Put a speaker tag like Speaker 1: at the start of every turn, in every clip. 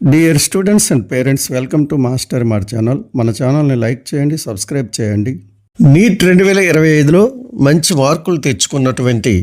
Speaker 1: Dear students and parents welcome to master మార్ channel మన ఛానల్ని లైక్ చేయండి సబ్స్క్రైబ్ చేయండి. నీట్ రెండు వేల ఇరవై ఐదులో మంచి మార్కులు తెచ్చుకున్నటువంటి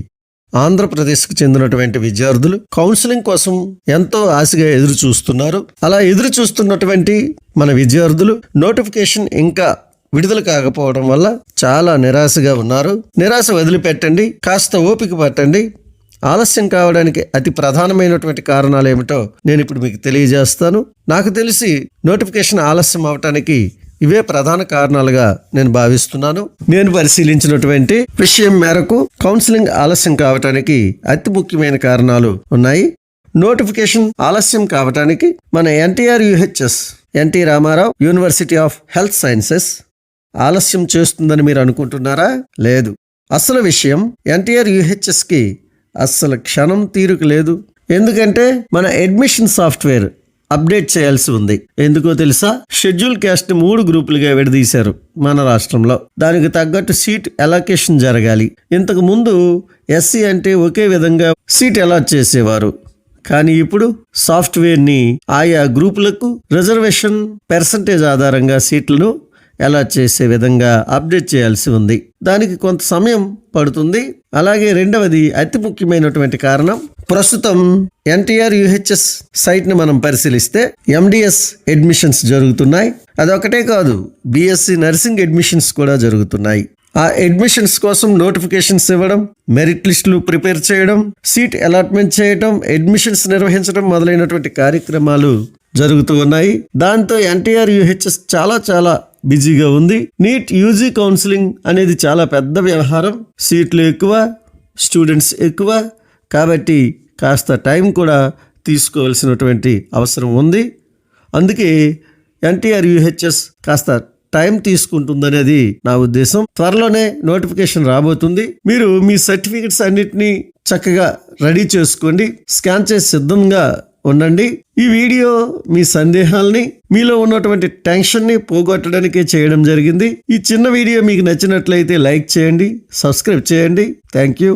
Speaker 1: ఆంధ్రప్రదేశ్కు చెందినటువంటి విద్యార్థులు కౌన్సిలింగ్ కోసం ఎంతో ఆశగా ఎదురు చూస్తున్నారు. అలా ఎదురు చూస్తున్నటువంటి మన విద్యార్థులు నోటిఫికేషన్ ఇంకా విడుదల కాకపోవడం వల్ల చాలా నిరాశగా ఉన్నారు. నిరాశ వదిలిపెట్టండి కాస్త ఓపిక పట్టండి. ఆలస్యం కావడానికి అతి ప్రధానమైనటువంటి కారణాలు ఏమిటో నేను ఇప్పుడు మీకు తెలియజేస్తాను. నాకు తెలిసి నోటిఫికేషన్ ఆలస్యం అవటానికి ఇవే ప్రధాన కారణాలుగా నేను భావిస్తున్నాను. నేను పరిశీలించినటువంటి విషయం మేరకు కౌన్సిలింగ్ ఆలస్యం కావటానికి అతి ముఖ్యమైన కారణాలు ఉన్నాయి. నోటిఫికేషన్ ఆలస్యం కావటానికి మన NTR UHS NT Ramarao university of health sciences ఆలస్యం చేస్తుందని మీరు అనుకుంటున్నారా? లేదు. అసలు విషయం ఎన్టీఆర్ యుహెచ్ఎస్కి అస్సలు క్షణం తీరుకు లేదు. ఎందుకంటే మన అడ్మిషన్ సాఫ్ట్వేర్ అప్డేట్ చేయాల్సి ఉంది. ఎందుకో తెలుసా? షెడ్యూల్ క్యాస్ట్ మూడు గ్రూపులుగా విడదీశారు మన రాష్ట్రంలో. దానికి తగ్గట్టు సీట్ ఎలాకేషన్ జరగాలి. ఇంతకు ముందు ఎస్సీ అంటే ఒకే విధంగా సీట్ అలాట్ చేసేవారు. కానీ ఇప్పుడు సాఫ్ట్వేర్ని ఆయా గ్రూపులకు రిజర్వేషన్ పర్సంటేజ్ ఆధారంగా సీట్లను ఎలా చేసే విధంగా అప్డేట్ చేయాల్సి ఉంది. దానికి కొంత సమయం పడుతుంది. అలాగే రెండవది అతి ముఖ్యమైనటువంటి కారణం ప్రస్తుతం ఎన్టీఆర్ యుహెచ్ఎస్ సైట్ని మనం పరిశీలిస్తే ఎండిఎస్ అడ్మిషన్స్ జరుగుతున్నాయి. అదొకటే కాదు బిఎస్సి నర్సింగ్ అడ్మిషన్స్ కూడా జరుగుతున్నాయి. ఆ అడ్మిషన్స్ కోసం నోటిఫికేషన్స్ ఇవ్వడం మెరిట్ లిస్టులు ప్రిపేర్ చేయడం సీట్ అలాట్మెంట్ చేయడం అడ్మిషన్స్ నిర్వహించడం మొదలైనటువంటి కార్యక్రమాలు జరుగుతూ ఉన్నాయి. దాంతో ఎన్టీఆర్ యుహెచ్ఎస్ చాలా చాలా బిజీగా ఉంది. నీట్ యూజీ కౌన్సిలింగ్ అనేది చాలా పెద్ద వ్యవహారం. సీట్లు ఎక్కువ స్టూడెంట్స్ ఎక్కువ. కాబట్టి కాస్త టైం కూడా తీసుకోవాల్సినటువంటి అవసరం ఉంది. అందుకే ఎన్టీఆర్ యూహెచ్ఎస్ కాస్త టైం తీసుకుంటుందనేది నా ఉద్దేశం. త్వరలోనే నోటిఫికేషన్ రాబోతుంది. మీరు మీ సర్టిఫికెట్స్ అన్నిటినీ చక్కగా రెడీ చేసుకోండి. స్కాన్ చేసి సిద్ధంగా ఉండండి. ఈ వీడియో మీ సందేహాల్ని మీలో ఉన్నటువంటి టెన్షన్ని పోగొట్టడానికే చేయడం జరిగింది. ఈ చిన్న వీడియో మీకు నచ్చినట్లయితే లైక్ చేయండి సబ్స్క్రైబ్ చేయండి. Thank you.